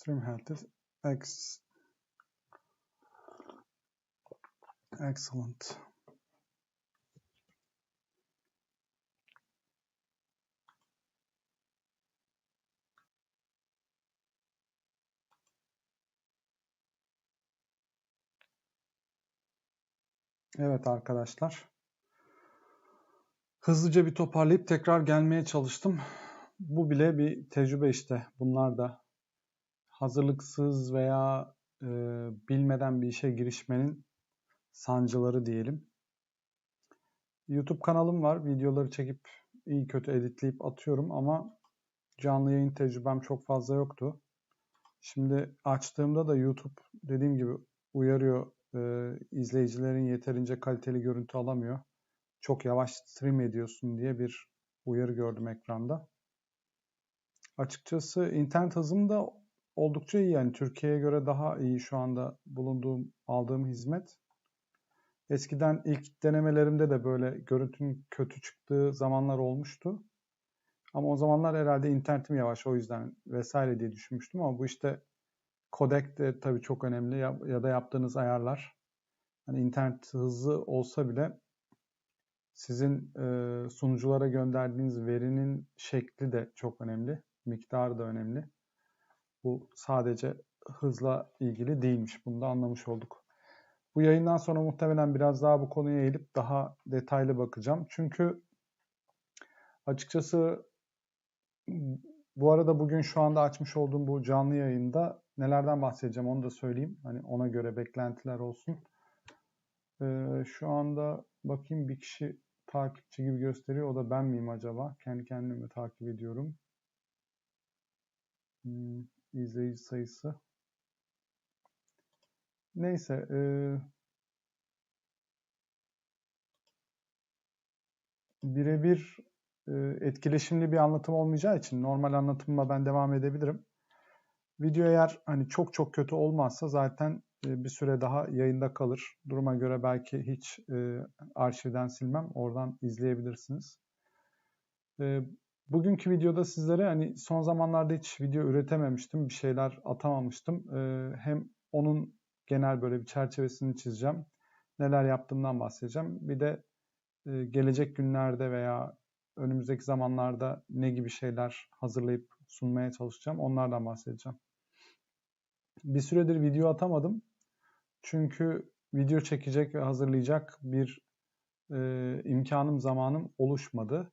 Stream health is ex excellent. Evet arkadaşlar. Hızlıca bir toparlayıp tekrar gelmeye çalıştım. Bu bile bir tecrübe işte. Bunlar da hazırlıksız veya e, bilmeden bir işe girişmenin sancıları diyelim. YouTube kanalım var. Videoları çekip iyi kötü editleyip atıyorum ama canlı yayın tecrübem çok fazla yoktu. Şimdi açtığımda da YouTube dediğim gibi uyarıyor e, izleyicilerin yeterince kaliteli görüntü alamıyor. Çok yavaş stream ediyorsun diye bir uyarı gördüm ekranda. Açıkçası internet hızım da oldukça iyi yani Türkiye'ye göre daha iyi şu anda bulunduğum aldığım hizmet. Eskiden ilk denemelerimde de böyle görüntünün kötü çıktığı zamanlar olmuştu. Ama o zamanlar herhalde internetim yavaş o yüzden vesaire diye düşünmüştüm ama bu işte kodek de tabii çok önemli ya, ya da yaptığınız ayarlar. Hani internet hızlı olsa bile sizin e, sunuculara gönderdiğiniz verinin şekli de çok önemli. Miktarı da önemli. Bu sadece hızla ilgili değilmiş. Bunu da anlamış olduk. Bu yayından sonra muhtemelen biraz daha bu konuya eğilip daha detaylı bakacağım. Çünkü açıkçası bu arada bugün şu anda açmış olduğum bu canlı yayında nelerden bahsedeceğim onu da söyleyeyim. Hani ona göre beklentiler olsun. Ee, şu anda bakayım bir kişi takipçi gibi gösteriyor. O da ben miyim acaba? Kendi kendimi takip ediyorum. Hmm, izleyici sayısı. Neyse. E, birebir e, etkileşimli bir anlatım olmayacağı için normal anlatımıma ben devam edebilirim. Video eğer hani çok çok kötü olmazsa zaten e, bir süre daha yayında kalır. Duruma göre belki hiç e, arşivden silmem. Oradan izleyebilirsiniz. E, bugünkü videoda sizlere hani son zamanlarda hiç video üretememiştim. Bir şeyler atamamıştım. E, hem onun genel böyle bir çerçevesini çizeceğim. Neler yaptığımdan bahsedeceğim. Bir de e, gelecek günlerde veya önümüzdeki zamanlarda ne gibi şeyler hazırlayıp sunmaya çalışacağım. Onlardan bahsedeceğim. Bir süredir video atamadım. Çünkü video çekecek ve hazırlayacak bir e, imkanım, zamanım oluşmadı.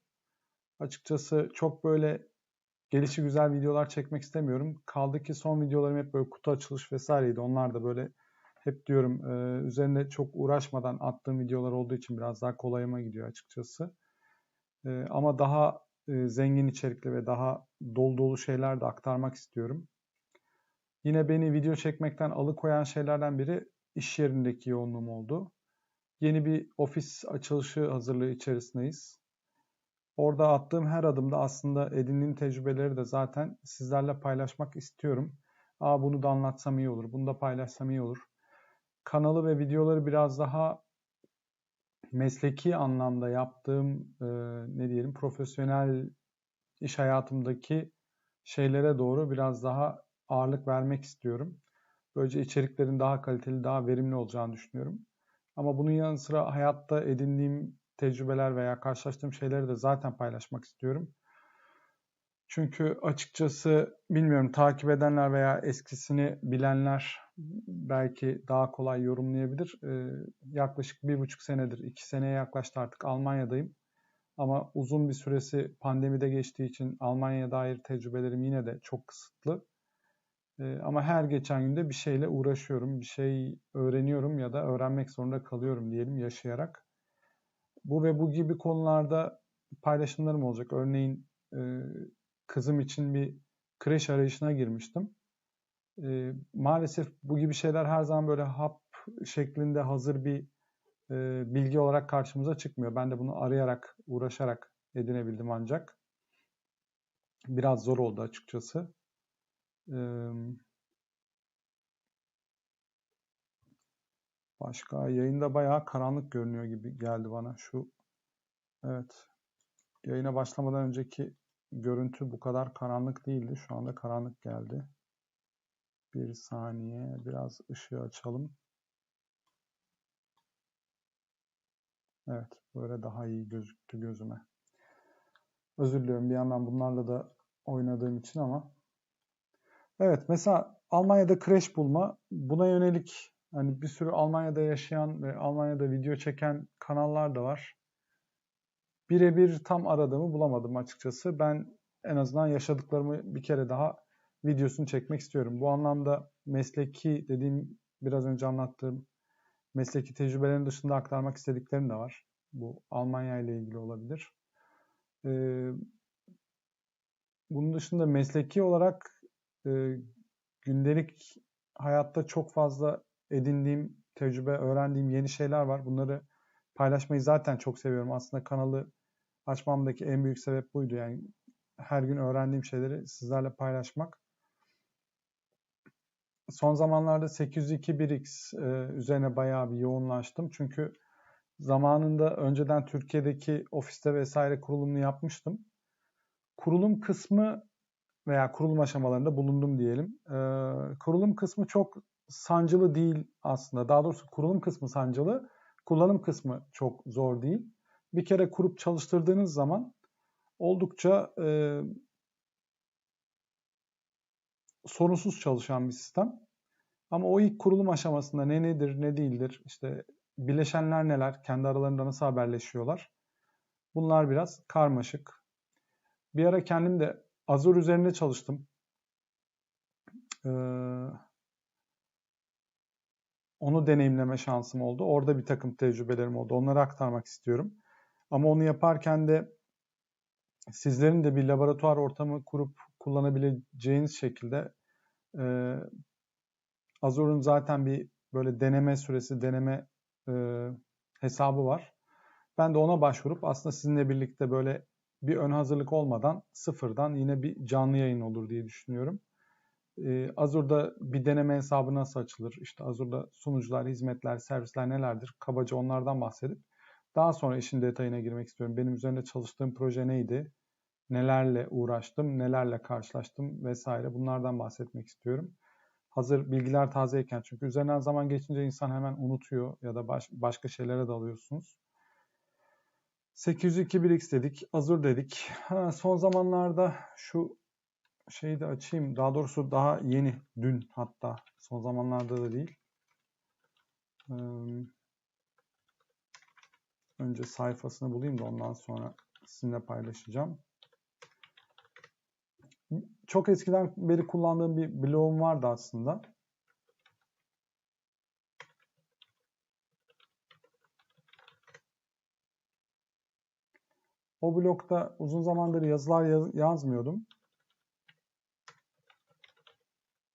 Açıkçası çok böyle gelişi güzel videolar çekmek istemiyorum. Kaldı ki son videolarım hep böyle kutu açılış vesaireydi. Onlar da böyle hep diyorum e, üzerine çok uğraşmadan attığım videolar olduğu için biraz daha kolayıma gidiyor açıkçası. E, ama daha e, zengin içerikli ve daha dolu dolu şeyler de aktarmak istiyorum. Yine beni video çekmekten alıkoyan şeylerden biri iş yerindeki yoğunluğum oldu. Yeni bir ofis açılışı hazırlığı içerisindeyiz. Orada attığım her adımda aslında edindiğim tecrübeleri de zaten sizlerle paylaşmak istiyorum. Aa bunu da anlatsam iyi olur, bunu da paylaşsam iyi olur. Kanalı ve videoları biraz daha mesleki anlamda yaptığım e, ne diyelim profesyonel iş hayatımdaki şeylere doğru biraz daha ağırlık vermek istiyorum. Böylece içeriklerin daha kaliteli, daha verimli olacağını düşünüyorum. Ama bunun yanı sıra hayatta edindiğim tecrübeler veya karşılaştığım şeyleri de zaten paylaşmak istiyorum. Çünkü açıkçası bilmiyorum takip edenler veya eskisini bilenler belki daha kolay yorumlayabilir. Ee, yaklaşık bir buçuk senedir, iki seneye yaklaştı artık Almanya'dayım. Ama uzun bir süresi pandemide geçtiği için Almanya'ya dair tecrübelerim yine de çok kısıtlı. Ee, ama her geçen günde bir şeyle uğraşıyorum, bir şey öğreniyorum ya da öğrenmek zorunda kalıyorum diyelim yaşayarak. Bu ve bu gibi konularda paylaşımlarım olacak. Örneğin e, kızım için bir kreş arayışına girmiştim. E, maalesef bu gibi şeyler her zaman böyle hap şeklinde hazır bir e, bilgi olarak karşımıza çıkmıyor. Ben de bunu arayarak, uğraşarak edinebildim ancak. Biraz zor oldu açıkçası. Başka yayında bayağı karanlık görünüyor gibi geldi bana. Şu evet yayına başlamadan önceki görüntü bu kadar karanlık değildi. Şu anda karanlık geldi. Bir saniye. Biraz ışığı açalım. Evet. Böyle daha iyi gözüktü gözüme. Özür diliyorum bir yandan bunlarla da oynadığım için ama. Evet mesela Almanya'da crash bulma buna yönelik hani bir sürü Almanya'da yaşayan ve Almanya'da video çeken kanallar da var. Birebir tam aradığımı bulamadım açıkçası. Ben en azından yaşadıklarımı bir kere daha videosunu çekmek istiyorum. Bu anlamda mesleki dediğim biraz önce anlattığım mesleki tecrübelerin dışında aktarmak istediklerim de var. Bu Almanya ile ilgili olabilir. Ee, bunun dışında mesleki olarak e, gündelik hayatta çok fazla edindiğim tecrübe, öğrendiğim yeni şeyler var. Bunları paylaşmayı zaten çok seviyorum. Aslında kanalı açmamdaki en büyük sebep buydu. Yani her gün öğrendiğim şeyleri sizlerle paylaşmak. Son zamanlarda 802.1x e, üzerine bayağı bir yoğunlaştım. Çünkü zamanında önceden Türkiye'deki ofiste vesaire kurulumunu yapmıştım. Kurulum kısmı veya kurulum aşamalarında bulundum diyelim. E, kurulum kısmı çok sancılı değil aslında. Daha doğrusu kurulum kısmı sancılı, kullanım kısmı çok zor değil. Bir kere kurup çalıştırdığınız zaman oldukça e, sorunsuz çalışan bir sistem. Ama o ilk kurulum aşamasında ne nedir, ne değildir, işte bileşenler neler, kendi aralarında nasıl haberleşiyorlar. Bunlar biraz karmaşık. Bir ara kendim de Azure üzerinde çalıştım. Ee, onu deneyimleme şansım oldu. Orada bir takım tecrübelerim oldu. Onları aktarmak istiyorum. Ama onu yaparken de sizlerin de bir laboratuvar ortamı kurup kullanabileceğiniz şekilde e, Azure'un zaten bir böyle deneme süresi, deneme e, hesabı var. Ben de ona başvurup aslında sizinle birlikte böyle bir ön hazırlık olmadan sıfırdan yine bir canlı yayın olur diye düşünüyorum. Ee, Azure'da bir deneme hesabı nasıl açılır? İşte Azure'da sunucular, hizmetler, servisler nelerdir? Kabaca onlardan bahsedip daha sonra işin detayına girmek istiyorum. Benim üzerinde çalıştığım proje neydi? Nelerle uğraştım, nelerle karşılaştım vesaire bunlardan bahsetmek istiyorum. Hazır bilgiler tazeyken çünkü üzerinden zaman geçince insan hemen unutuyor ya da baş, başka şeylere dalıyorsunuz. 802.1x dedik, Azure dedik. Ha, son zamanlarda şu şeyi de açayım. Daha doğrusu daha yeni, dün hatta. Son zamanlarda da değil. Önce sayfasını bulayım da ondan sonra sizinle paylaşacağım. Çok eskiden beri kullandığım bir blogum vardı aslında. O blogda uzun zamandır yazılar yaz yazmıyordum.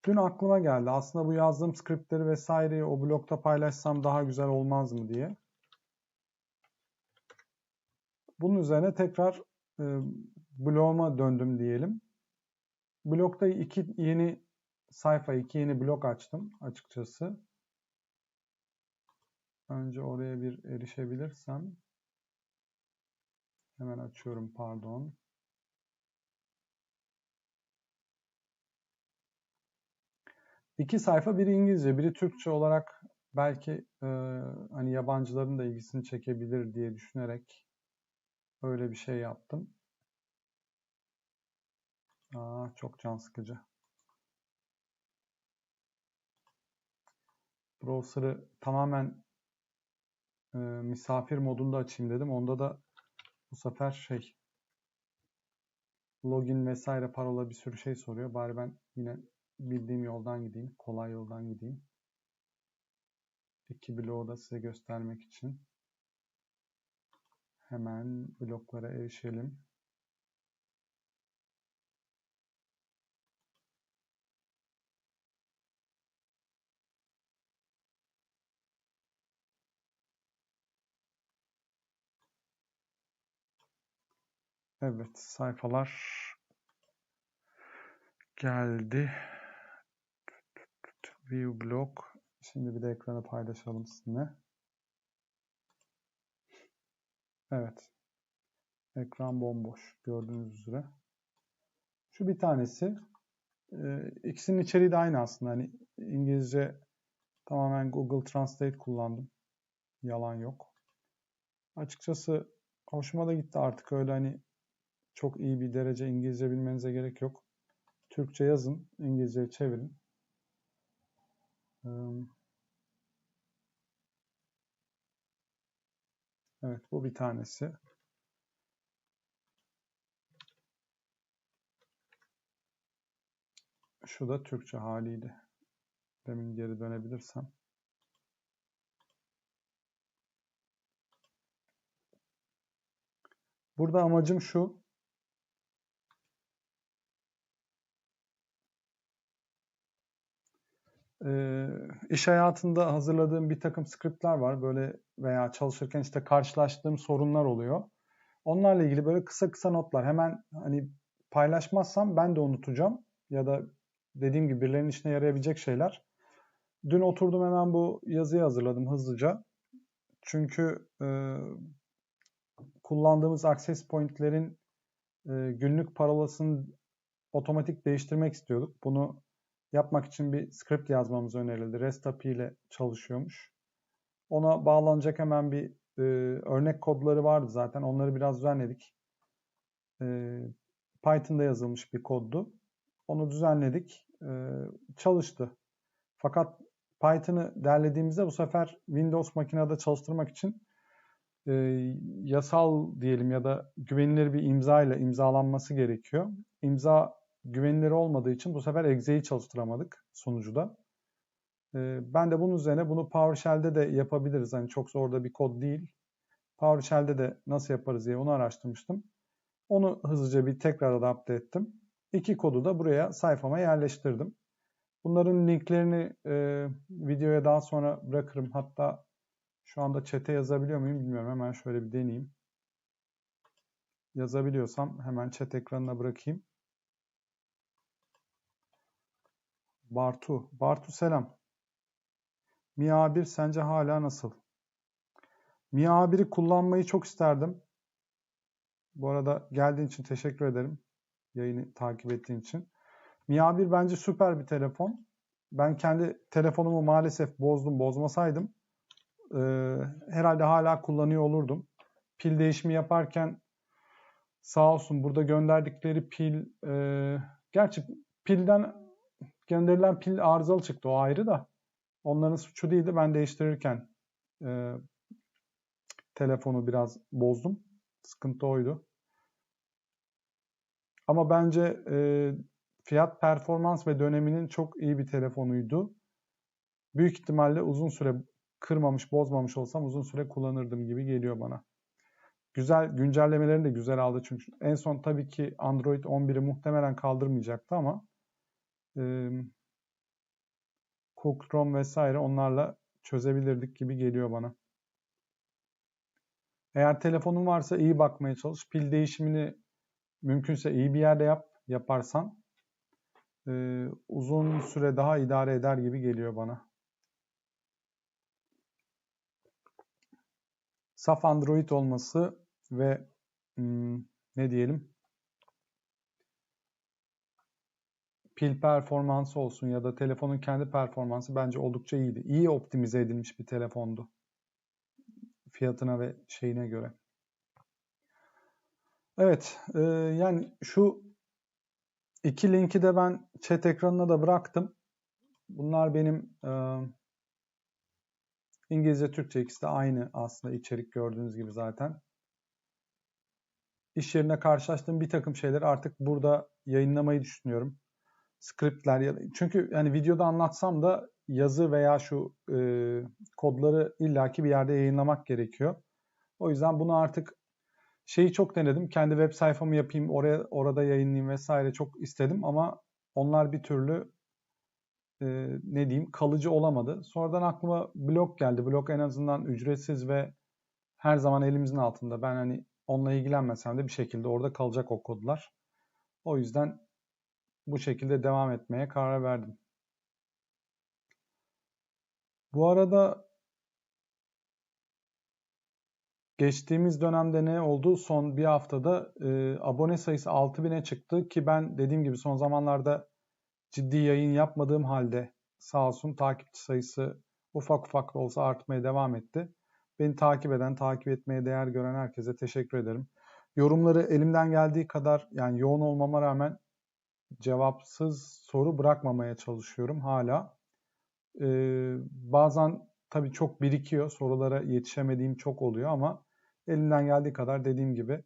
Dün aklıma geldi. Aslında bu yazdığım skriptleri vesaireyi o blogda paylaşsam daha güzel olmaz mı diye. Bunun üzerine tekrar e, bloguma döndüm diyelim. Blogda iki yeni sayfa, iki yeni blog açtım açıkçası. Önce oraya bir erişebilirsem. Hemen açıyorum pardon. İki sayfa biri İngilizce, biri Türkçe olarak belki e, hani yabancıların da ilgisini çekebilir diye düşünerek öyle bir şey yaptım. Aa, çok can sıkıcı. Browser'ı tamamen e, misafir modunda açayım dedim. Onda da bu sefer şey login vesaire parola bir sürü şey soruyor. Bari ben yine bildiğim yoldan gideyim. Kolay yoldan gideyim. İki bloğu da size göstermek için. Hemen bloklara erişelim. Evet, sayfalar geldi. View block. Şimdi bir de ekranı paylaşalım sizinle. Evet. Ekran bomboş gördüğünüz üzere. Şu bir tanesi. e, ikisinin içeriği de aynı aslında. Hani İngilizce tamamen Google Translate kullandım. Yalan yok. Açıkçası hoşuma da gitti artık öyle hani çok iyi bir derece İngilizce bilmenize gerek yok. Türkçe yazın, İngilizce çevirin. Evet bu bir tanesi. Şu da Türkçe haliydi. Demin geri dönebilirsem. Burada amacım şu. Ee, iş hayatında hazırladığım bir takım skriptler var. Böyle veya çalışırken işte karşılaştığım sorunlar oluyor. Onlarla ilgili böyle kısa kısa notlar. Hemen hani paylaşmazsam ben de unutacağım. Ya da dediğim gibi birilerinin işine yarayabilecek şeyler. Dün oturdum hemen bu yazıyı hazırladım hızlıca. Çünkü e, kullandığımız access point'lerin e, günlük parolasını otomatik değiştirmek istiyorduk. Bunu yapmak için bir script yazmamız önerildi. REST API ile çalışıyormuş. Ona bağlanacak hemen bir e, örnek kodları vardı zaten. Onları biraz düzenledik. E, Python'da yazılmış bir koddu. Onu düzenledik. E, çalıştı. Fakat Python'ı derlediğimizde bu sefer Windows makinede çalıştırmak için e, yasal diyelim ya da güvenilir bir imza ile imzalanması gerekiyor. İmza güvenilir olmadığı için bu sefer exe'yi çalıştıramadık sonucuda. E, ben de bunun üzerine bunu PowerShell'de de yapabiliriz. Hani çok zor da bir kod değil. PowerShell'de de nasıl yaparız diye onu araştırmıştım. Onu hızlıca bir tekrar adapte ettim. İki kodu da buraya sayfama yerleştirdim. Bunların linklerini e, videoya daha sonra bırakırım. Hatta şu anda chat'e yazabiliyor muyum bilmiyorum. Hemen şöyle bir deneyeyim. Yazabiliyorsam hemen chat ekranına bırakayım. Bartu. Bartu selam. Mi A1 sence hala nasıl? Mi A1'i kullanmayı çok isterdim. Bu arada geldiğin için teşekkür ederim. Yayını takip ettiğin için. Mi A1 bence süper bir telefon. Ben kendi telefonumu maalesef bozdum. Bozmasaydım e, herhalde hala kullanıyor olurdum. Pil değişimi yaparken sağ olsun burada gönderdikleri pil e, gerçi pilden gönderilen pil arızalı çıktı o ayrı da onların suçu değildi. Ben değiştirirken e, telefonu biraz bozdum. Sıkıntı oydu. Ama bence e, fiyat performans ve döneminin çok iyi bir telefonuydu. Büyük ihtimalle uzun süre kırmamış, bozmamış olsam uzun süre kullanırdım gibi geliyor bana. Güzel güncellemelerini de güzel aldı çünkü en son tabii ki Android 11'i muhtemelen kaldırmayacaktı ama e, Chrome vesaire onlarla çözebilirdik gibi geliyor bana. Eğer telefonun varsa iyi bakmaya çalış. Pil değişimini mümkünse iyi bir yerde yap. Yaparsan e, uzun süre daha idare eder gibi geliyor bana. Saf Android olması ve hmm, ne diyelim pil performansı olsun ya da telefonun kendi performansı bence oldukça iyiydi. İyi optimize edilmiş bir telefondu. Fiyatına ve şeyine göre. Evet, e, yani şu iki linki de ben chat ekranına da bıraktım. Bunlar benim e, İngilizce, Türkçe ikisi de aynı aslında içerik gördüğünüz gibi zaten. İş yerine karşılaştığım bir takım şeyleri artık burada yayınlamayı düşünüyorum scriptler ya çünkü yani videoda anlatsam da yazı veya şu e, kodları illaki bir yerde yayınlamak gerekiyor. O yüzden bunu artık şeyi çok denedim. Kendi web sayfamı yapayım, oraya orada yayınlayayım vesaire çok istedim ama onlar bir türlü e, ne diyeyim kalıcı olamadı. Sonradan aklıma blog geldi. Blog en azından ücretsiz ve her zaman elimizin altında. Ben hani onunla ilgilenmesem de bir şekilde orada kalacak o kodlar. O yüzden bu şekilde devam etmeye karar verdim. Bu arada geçtiğimiz dönemde ne oldu? Son bir haftada e, abone sayısı 6000'e çıktı ki ben dediğim gibi son zamanlarda ciddi yayın yapmadığım halde sağ olsun takipçi sayısı ufak ufak da olsa artmaya devam etti. Beni takip eden, takip etmeye değer gören herkese teşekkür ederim. Yorumları elimden geldiği kadar yani yoğun olmama rağmen cevapsız soru bırakmamaya çalışıyorum hala. Ee, bazen tabii çok birikiyor. Sorulara yetişemediğim çok oluyor ama elimden geldiği kadar dediğim gibi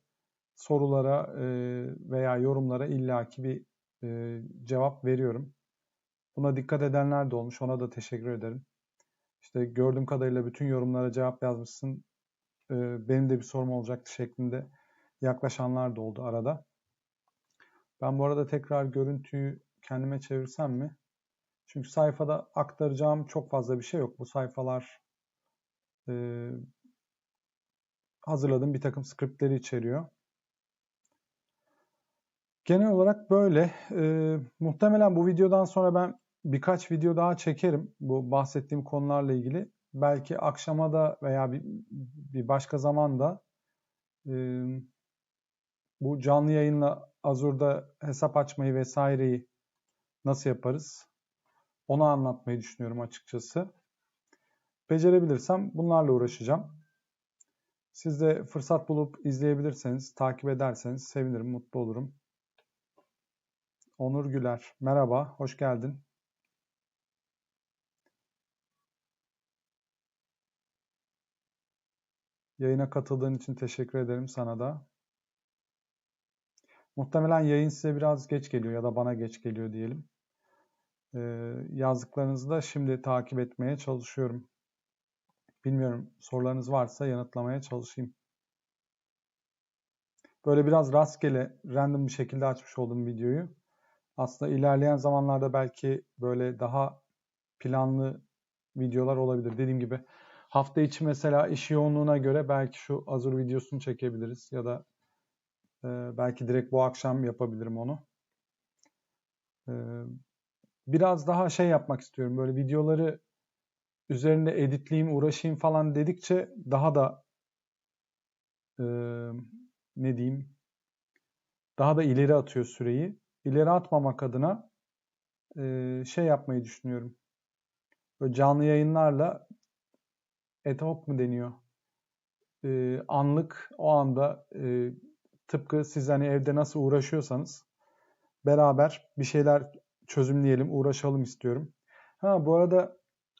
sorulara e, veya yorumlara illaki bir e, cevap veriyorum. Buna dikkat edenler de olmuş. Ona da teşekkür ederim. İşte gördüğüm kadarıyla bütün yorumlara cevap yazmışsın. E, benim de bir sorum olacaktı şeklinde yaklaşanlar da oldu arada. Ben bu arada tekrar görüntüyü kendime çevirsem mi? Çünkü sayfada aktaracağım çok fazla bir şey yok. Bu sayfalar e, hazırladığım bir takım skriptleri içeriyor. Genel olarak böyle. E, muhtemelen bu videodan sonra ben birkaç video daha çekerim bu bahsettiğim konularla ilgili. Belki akşama da veya bir, bir başka zamanda e, bu canlı yayınla Azure'da hesap açmayı vesaireyi nasıl yaparız? Onu anlatmayı düşünüyorum açıkçası. Becerebilirsem bunlarla uğraşacağım. Siz de fırsat bulup izleyebilirseniz, takip ederseniz sevinirim, mutlu olurum. Onur Güler, merhaba, hoş geldin. Yayına katıldığın için teşekkür ederim sana da. Muhtemelen yayın size biraz geç geliyor ya da bana geç geliyor diyelim. Ee, yazdıklarınızı da şimdi takip etmeye çalışıyorum. Bilmiyorum sorularınız varsa yanıtlamaya çalışayım. Böyle biraz rastgele, random bir şekilde açmış olduğum videoyu. Aslında ilerleyen zamanlarda belki böyle daha planlı videolar olabilir. Dediğim gibi hafta içi mesela iş yoğunluğuna göre belki şu Azure videosunu çekebiliriz ya da e, belki direkt bu akşam yapabilirim onu. E, biraz daha şey yapmak istiyorum. Böyle videoları üzerinde editleyeyim, uğraşayım falan dedikçe daha da e, ne diyeyim daha da ileri atıyor süreyi. İleri atmamak adına e, şey yapmayı düşünüyorum. Böyle canlı yayınlarla ad hoc mu deniyor? E, anlık o anda tıpkı siz hani evde nasıl uğraşıyorsanız beraber bir şeyler çözümleyelim, uğraşalım istiyorum. Ha bu arada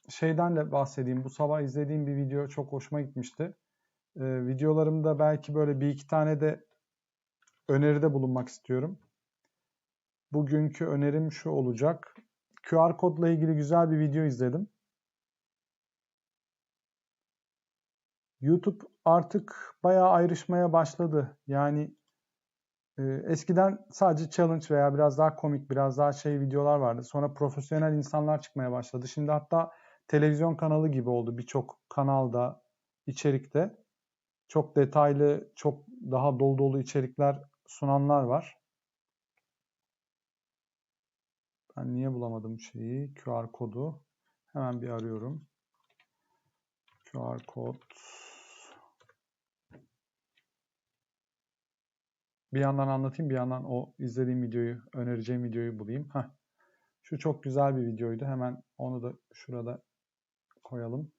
şeyden de bahsedeyim. Bu sabah izlediğim bir video çok hoşuma gitmişti. Ee, videolarımda belki böyle bir iki tane de öneride bulunmak istiyorum. Bugünkü önerim şu olacak. QR kodla ilgili güzel bir video izledim. YouTube artık bayağı ayrışmaya başladı. Yani e, eskiden sadece challenge veya biraz daha komik, biraz daha şey videolar vardı. Sonra profesyonel insanlar çıkmaya başladı. Şimdi hatta televizyon kanalı gibi oldu birçok kanalda, içerikte. Çok detaylı, çok daha dolu dolu içerikler sunanlar var. Ben niye bulamadım şeyi? QR kodu. Hemen bir arıyorum. QR kod. Bir yandan anlatayım, bir yandan o izlediğim videoyu, önereceğim videoyu bulayım. Heh. Şu çok güzel bir videoydu. Hemen onu da şurada koyalım.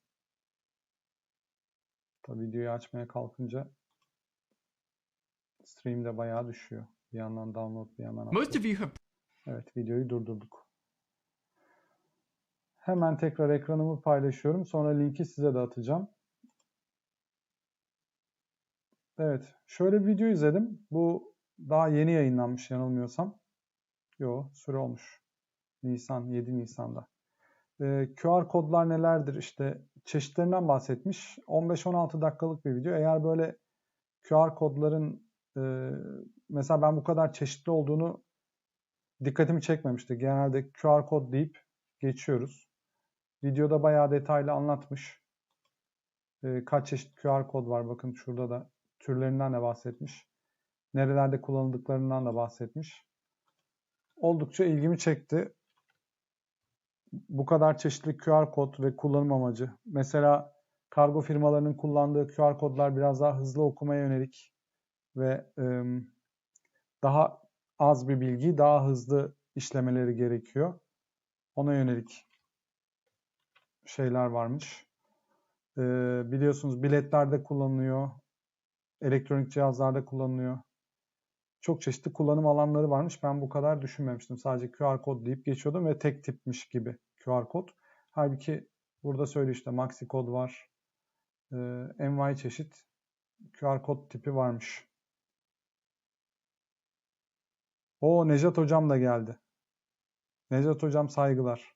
Tabi videoyu açmaya kalkınca stream de bayağı düşüyor. Bir yandan download bir yandan Most of you have Evet videoyu durdurduk. Hemen tekrar ekranımı paylaşıyorum. Sonra linki size de atacağım. Evet. Şöyle bir video izledim. Bu daha yeni yayınlanmış yanılmıyorsam. Yo süre olmuş. Nisan 7 Nisan'da. Ee, QR kodlar nelerdir işte çeşitlerinden bahsetmiş. 15-16 dakikalık bir video. Eğer böyle QR kodların e, mesela ben bu kadar çeşitli olduğunu dikkatimi çekmemişti. Genelde QR kod deyip geçiyoruz. Videoda bayağı detaylı anlatmış. E, kaç çeşit QR kod var bakın şurada da türlerinden de bahsetmiş. Nerelerde kullanıldıklarından da bahsetmiş. Oldukça ilgimi çekti. Bu kadar çeşitli QR kod ve kullanım amacı. Mesela kargo firmalarının kullandığı QR kodlar biraz daha hızlı okumaya yönelik ve e, daha az bir bilgiyi daha hızlı işlemeleri gerekiyor. Ona yönelik şeyler varmış. Ee, biliyorsunuz biletlerde kullanılıyor. Elektronik cihazlarda kullanılıyor. Çok çeşitli kullanım alanları varmış. Ben bu kadar düşünmemiştim. Sadece QR kod deyip geçiyordum ve tek tipmiş gibi QR kod. Halbuki burada söylüyor işte maxi kod var. Ee, envai çeşit QR kod tipi varmış. O Nejat hocam da geldi. Nejat hocam saygılar.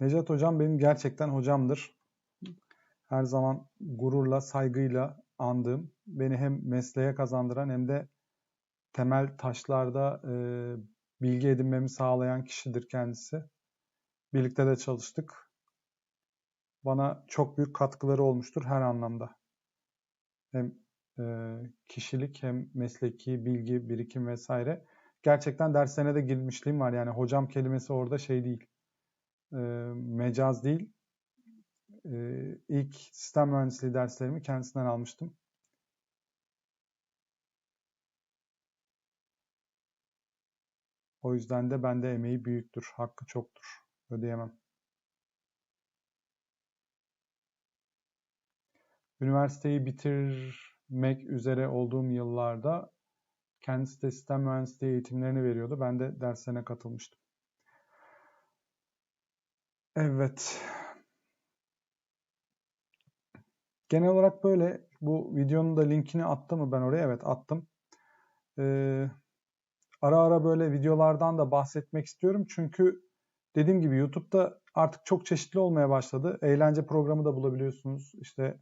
Nejat hocam benim gerçekten hocamdır. Her zaman gururla, saygıyla andığım, beni hem mesleğe kazandıran hem de temel taşlarda e, bilgi edinmemi sağlayan kişidir kendisi. Birlikte de çalıştık. Bana çok büyük katkıları olmuştur her anlamda. Hem e, kişilik hem mesleki bilgi, birikim vesaire. Gerçekten derslerine de girmişliğim var. Yani hocam kelimesi orada şey değil. E, mecaz değil. E, ilk sistem mühendisliği derslerimi kendisinden almıştım. O yüzden de bende emeği büyüktür, hakkı çoktur. Ödeyemem. Üniversiteyi bitirmek üzere olduğum yıllarda kendisi de sistem mühendisliği eğitimlerini veriyordu. Ben de derslerine katılmıştım. Evet. Genel olarak böyle. Bu videonun da linkini attım mı ben oraya? Evet attım. Ee, ara ara böyle videolardan da bahsetmek istiyorum. Çünkü dediğim gibi YouTube'da artık çok çeşitli olmaya başladı. Eğlence programı da bulabiliyorsunuz. İşte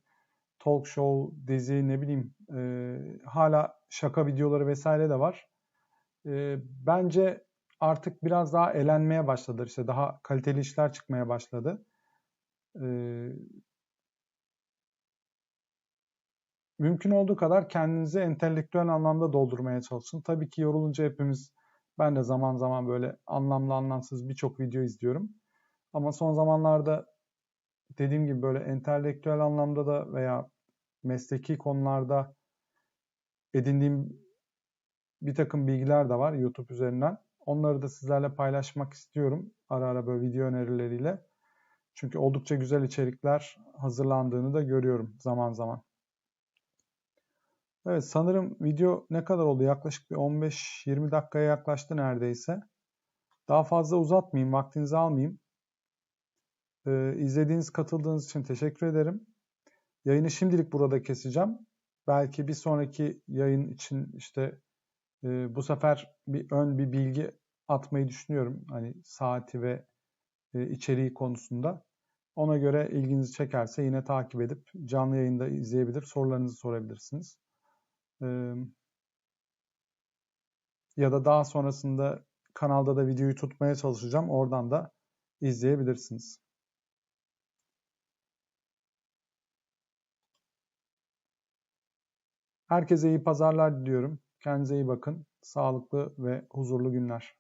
talk show, dizi ne bileyim e, hala şaka videoları vesaire de var. E, bence artık biraz daha elenmeye başladı. İşte daha kaliteli işler çıkmaya başladı. E, mümkün olduğu kadar kendinizi entelektüel anlamda doldurmaya çalışın. Tabii ki yorulunca hepimiz ben de zaman zaman böyle anlamlı anlamsız birçok video izliyorum. Ama son zamanlarda dediğim gibi böyle entelektüel anlamda da veya mesleki konularda edindiğim bir takım bilgiler de var YouTube üzerinden. Onları da sizlerle paylaşmak istiyorum. Ara ara böyle video önerileriyle. Çünkü oldukça güzel içerikler hazırlandığını da görüyorum zaman zaman. Evet sanırım video ne kadar oldu? Yaklaşık bir 15-20 dakikaya yaklaştı neredeyse. Daha fazla uzatmayayım, vaktinizi almayayım. Ee, izlediğiniz, katıldığınız için teşekkür ederim. Yayını şimdilik burada keseceğim. Belki bir sonraki yayın için işte e, bu sefer bir ön bir bilgi atmayı düşünüyorum. Hani saati ve e, içeriği konusunda. Ona göre ilginizi çekerse yine takip edip canlı yayında izleyebilir, sorularınızı sorabilirsiniz. Ya da daha sonrasında kanalda da videoyu tutmaya çalışacağım. Oradan da izleyebilirsiniz. Herkese iyi pazarlar diliyorum. Kendinize iyi bakın. Sağlıklı ve huzurlu günler.